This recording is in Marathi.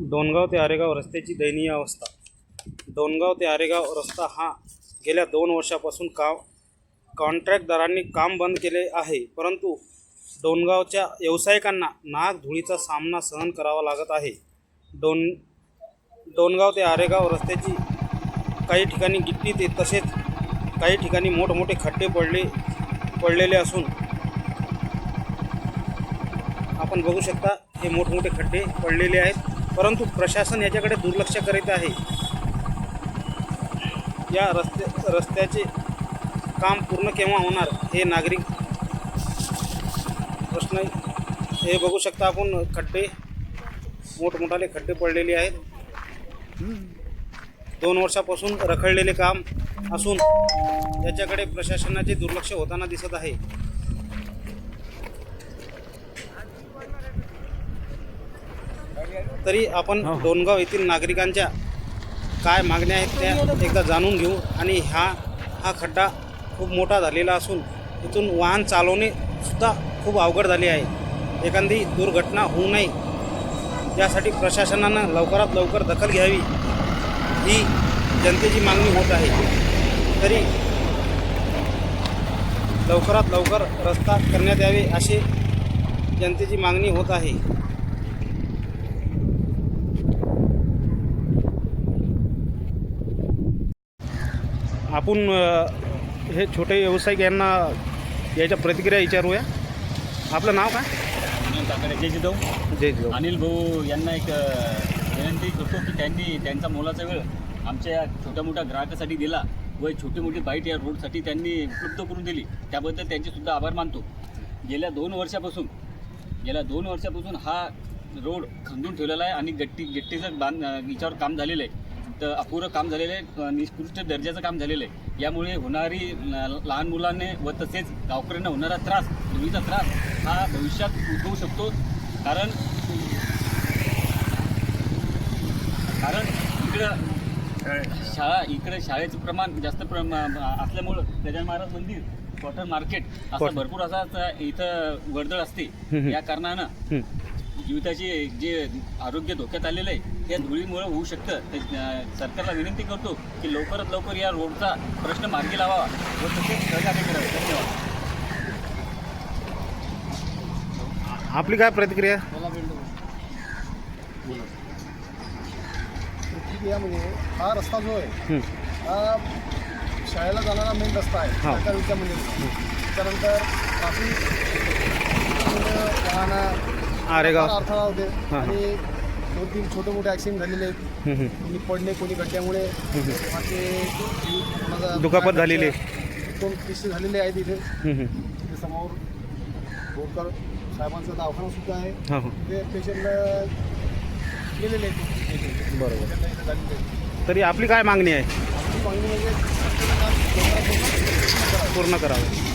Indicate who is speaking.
Speaker 1: डोणगाव ते आरेगाव रस्त्याची दयनीय अवस्था. डोणगाव ते आरेगाव रस्ता हा गेल्या दोन वर्षापासून काम कॉन्ट्रॅक्टदारांनी काम बंद केले आहे परंतु डोणगावच्या व्यावसायिकांना नाग धुळीचा सामना सहन करावा लागत आहे. डोन डोणगाव ते आरेगाव रस्त्याची काही ठिकाणी गिट्टी ते तसेच काही ठिकाणी मोठमोठे खड्डे पडले पडलेले असून आपण बघू शकता हे मोठमोठे खड्डे पडलेले आहेत. परंतु प्रशासन याच्याकडे दुर्लक्ष करीत आहे. या रस्ते रस्त्याचे काम पूर्ण केव्हा होणार हे नागरिक प्रश्न हे बघू शकता आपण खड्डे मोठमोठाले खड्डे पडलेले आहेत. दोन वर्षापासून रखडलेले काम असून याच्याकडे प्रशासनाचे दुर्लक्ष होताना दिसत आहे. तरी आपण डोणगाव येथील नागरिकांच्या काय मागण्या आहेत त्या एकदा जाणून घेऊ. आणि हा हा खड्डा खूप मोठा झालेला असून इथून वाहन चालवणे सुद्धा खूप अवघड झाले आहे. एखादी दुर्घटना होऊ नये. यासाठी प्रशासनानं लवकरात लवकर दखल घ्यावी. ही जनतेची मागणी होत आहे. तरी लवकरात लवकर रस्ता करण्यात यावे अशी जनतेची मागणी होत आहे. आपण हे छोटे व्यावसायिक यांना याच्या प्रतिक्रिया विचारूया. आपलं नाव काय?
Speaker 2: जय जिजाऊ.
Speaker 1: जय जिजाऊ.
Speaker 2: अनिल भाऊ यांना एक विनंती करतो की त्यांनी त्यांचा मोलाचा वेळ आमच्या छोट्या मोठ्या ग्राहकासाठी दिला व छोटी मोठी बाईट या रोडसाठी त्यांनी उपलब्ध करून दिली. त्याबद्दल त्यांचे सुद्धा आभार मानतो. गेल्या दोन वर्षापासून गेल्या दोन वर्षापासून हा रोड खंदून ठेवलेला आहे आणि गट्टी गट्टीचं बांध याच्यावर काम झालेलं आहे. तर अपुरं काम झालेलं आहे निकृष्ट दर्जाचं काम झालेलं आहे यामुळे होणारी लहान मुलांना व तसेच गावकऱ्यांना होणारा त्रास धुळीचा त्रास हा भविष्यात उद्भवू शकतो कारण कारण इकडं शाळा इकडे शाळेचं प्रमाण जास्त प्रमा असल्यामुळं गजानन महाराज मंदिर कॉटन मार्केट असं. भरपूर असा इथं वर्दळ असते. या कारणानं. जीविताचे जे आरोग्य धोक्यात आलेलं आहे त्या धुळीमुळे होऊ शकतं. अ, सरकारला विनंती करतो की लवकरात लवकर या रोडचा प्रश्न मार्गी लावावा व तसेच सहकार्य करावे धन्यवाद.
Speaker 1: आपली काय प्रतिक्रिया?
Speaker 3: यामध्ये हा रस्ता जो आहे
Speaker 1: हं.
Speaker 3: शाळेला जाणारा मेन रस्ता आहे.
Speaker 1: हा.
Speaker 3: मंदिर त्यानंतर ट्राफिक वाहनं
Speaker 1: आरेगाव.
Speaker 3: अडथळा होते
Speaker 1: हा.
Speaker 3: आणि दोन तीन छोटे मोठे ॲक्सिडेंट झालेले आहेत. कोणी पडणे कोणी गड्ड्यामुळे. बाकी कोणाचा-
Speaker 1: दुखापत झालेली
Speaker 3: दोन किस्से झालेले आहेत इथे.
Speaker 1: हं, हं.
Speaker 3: इथे समोर बोरकर साहेबांचा दवाखाना सुद्धा आहे.
Speaker 1: हा हो.
Speaker 3: ते पेशंटला गेलेले आहेत.
Speaker 1: बरोबर.
Speaker 3: त्यांना इथे झालेले आहेत.
Speaker 1: तरी आपली काय मागणी आहे?
Speaker 3: ही मागणी म्हणजे.
Speaker 1: पूर्ण करावं.